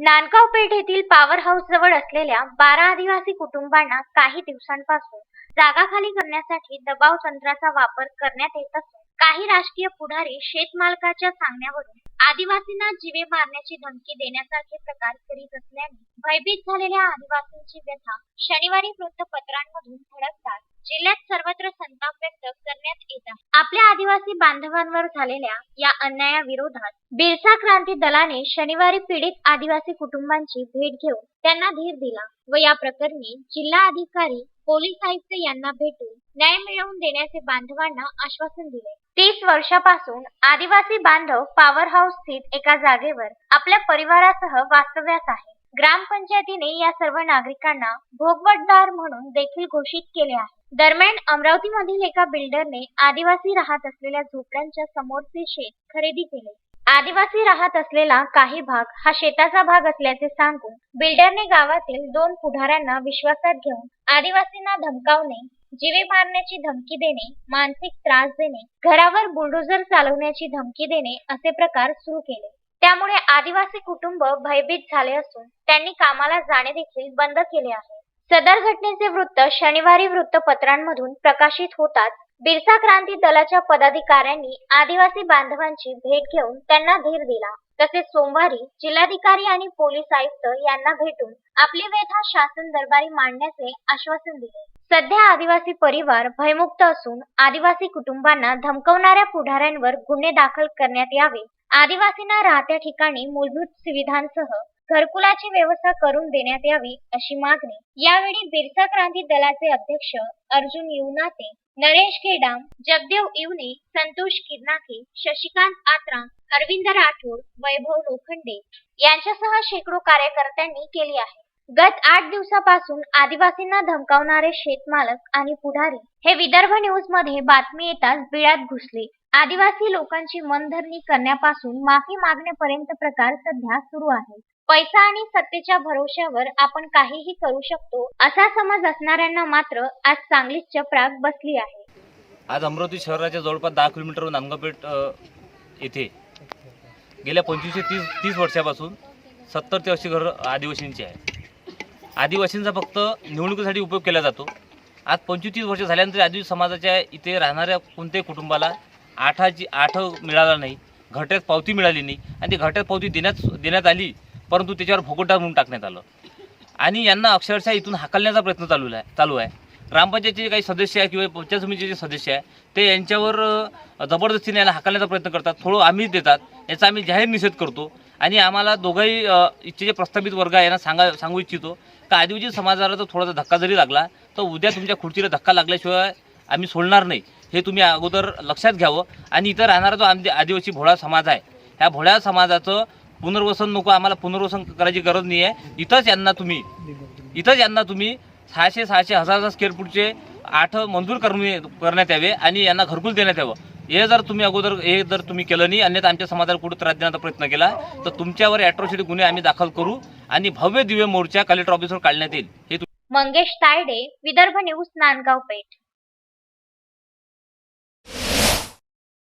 नांदगाव पेठ येथील power house जवळ असलेल्या बारा आदिवासी कुटुंबांना काही दिवसांपासून जागा खाली करण्यासाठी दबाव तंत्राचा वापर करण्यात येत असून काही राजकीय पुढारी शेतमालकाच्या सांगण्यावरून आदिवासींना जीवे मारण्याची धमकी देण्यासारखे प्रकार करीत असल्याने भयभीत झालेल्या आदिवासींची व्यथा शनिवारी वृत्तपत्रांमधून धडकतात जिल्ह्यात सर्वत्र संताप व्यक्त करण्यात येत आहे. आपल्या आदिवासी बांधवांवर झालेल्या या अन्यायाविरोधात बिरसा क्रांती दलाने शनिवारी पीडित आदिवासी कुटुंबांची भेट घेऊन त्यांना धीर दिला व या प्रकरणी जिल्हा अधिकारी पोलीस आयुक्त यांना भेटून न्याय मिळवून देण्याचे बांधवांना आश्वासन दिले. तीस वर्षापासून आदिवासी बांधव पॉवर हाऊस स्थित एका जागेवर आपल्या परिवारासह वास्तव्यास आहे. ग्रामपंचायतीने या सर्व नागरिकांना भोगवटदार म्हणून देखील घोषित केले आहे. दरम्यान अमरावतीमधील एका बिल्डरने आदिवासी राहत असलेल्या झोपड्यांच्या समोरचे शेत खरेदी केले. आदिवासी राहत असलेला काही भाग हा शेताचा भाग असल्याचे सांगून बिल्डरने गावातील दोन पुढाऱ्यांना विश्वासात घेऊन आदिवासींना धमकावणे जीवे मारण्याची धमकी देणे मानसिक त्रास देणे घरावर बुलडोझर चालवण्याची धमकी देणे असे प्रकार सुरू केले. त्यामुळे आदिवासी कुटुंब भयभीत झाले असून त्यांनी कामाला जाणे देखील बंद केले आहे. सदर घटनेचे वृत्त शनिवारी वृत्तपत्रांमधून प्रकाशित होताच बिरसा क्रांती दलाच्या पदाधिकाऱ्यांनी आदिवासी बांधवांची भेट घेऊन त्यांना धीर दिला. तसेच सोमवारी जिल्हाधिकारी आणि पोलीस आयुक्त यांना भेटून आपली व्यथा शासन दरबारी मांडण्याचे आश्वासन दिले. सध्या आदिवासी परिवार भयमुक्त असून आदिवासी कुटुंबांना धमकवणाऱ्या पुढाऱ्यांवर गुन्हे दाखल करण्यात यावे. आदिवासींना राहत्या ठिकाणी मूलभूत सुविधांसह घरकुलाची व्यवस्था करून देण्यात यावी अशी मागणी. यावेळी बिरसा क्रांती दलाचे अध्यक्ष अर्जुन युनाते नरेश खेडाम जगदेव इवने संतोष किरनाके शशिकांत आत्राम अरविंद राठोड वैभव लोखंडे यांच्यासह शेकडो कार्यकर्त्यांनी केली आहे. गत आठ दिवसापासून आदिवासींना धमकावणारे शेतमालक आणि पुढारी हे विदर्भ न्यूजमध्ये बातमी येताच बिळात घुसले. आदिवासी लोकांची मनधरणी करण्यापासून माफी मागण्यापर्यंत प्रकार सध्या सुरू आहे. पैसा आणि सत्तेच्या भरोश्यावर आपण काहीही करू शकतो असा समज असणाऱ्यांना मात्र आज चांगलीच चपराक बसली आहे. आज अमरावती शहराच्या जवळपास दहा किलोमीटर नांदगावपेठ येथे गेल्या पंचवीस ते तीस तीस वर्षापासून सत्तर ते ऐंशी घर आदिवासींची आहे आदिवासींचा फक्त निवडणुकीसाठी उपयोग केला जातो. आज पंचवीस वर्ष झाल्यानंतर आदिवासी समाजाच्या इथे राहणाऱ्या कोणत्याही कुटुंबाला आठाची आठ मिळाला नाही घरट्यात पावती मिळाली नाही आणि ती घरट्यात पावती देण्यात देण्यात आली परंतु त्याच्यावर भोगोटा म्हणून टाकण्यात आलं. आणि यांना अक्षरशः इथून हाकलण्याचा प्रयत्न चालू आहे चालू आहे. ग्रामपंचायतचे जे काही सदस्य आहे किंवा पंचायत समितीचे जे सदस्य आहे ते यांच्यावर जबरदस्तीने याला हाकलण्याचा प्रयत्न करतात थोडं आम्हीच देतात याचा आम्ही जाहीर निषेध करतो. आणि आम्हाला दोघंही अ, इथचे जे प्रस्थापित वर्ग आहे यांना सांगा सांगू इच्छितो. का आदिवासी समाजाला जर थोडासा धक्का जरी लागला तर उद्या तुमच्या खुर्चीला धक्का लागल्याशिवाय आम्ही सोडणार नाही. हे तुम्ही अगोदर लक्षात घ्यावं. आणि इथं राहणारा जो आमचे आदिवासी भोळा समाज आहे ह्या भोळ्या समाजाचं पुनर्वसन नको आम्हाला पुनर्वसन करायची गरज नाही आहे इथंच यांना तुम्ही इथंच यांना तुम्ही सहाशे सहाशे हजार हजार स्क्वेअर फूटचे आठ मंजूर करणे करण्यात यावे आणि यांना घरकुल देण्यात यावं. हे जर तुम्ही अगोदर हे जर तुम्ही केलं नाही अन्यथा आमच्या समाजाला कुठं त्रास देण्याचा प्रयत्न केला तर तुमच्यावर ॲट्रॉसिटी गुन्हे आम्ही दाखल करू आणि भव्य दिव्य मोर्चा कलेक्टर ऑफिसवर काढण्यात येईल. हे मंगेश तायडे विदर्भ न्यूज नांदगाव पेठ.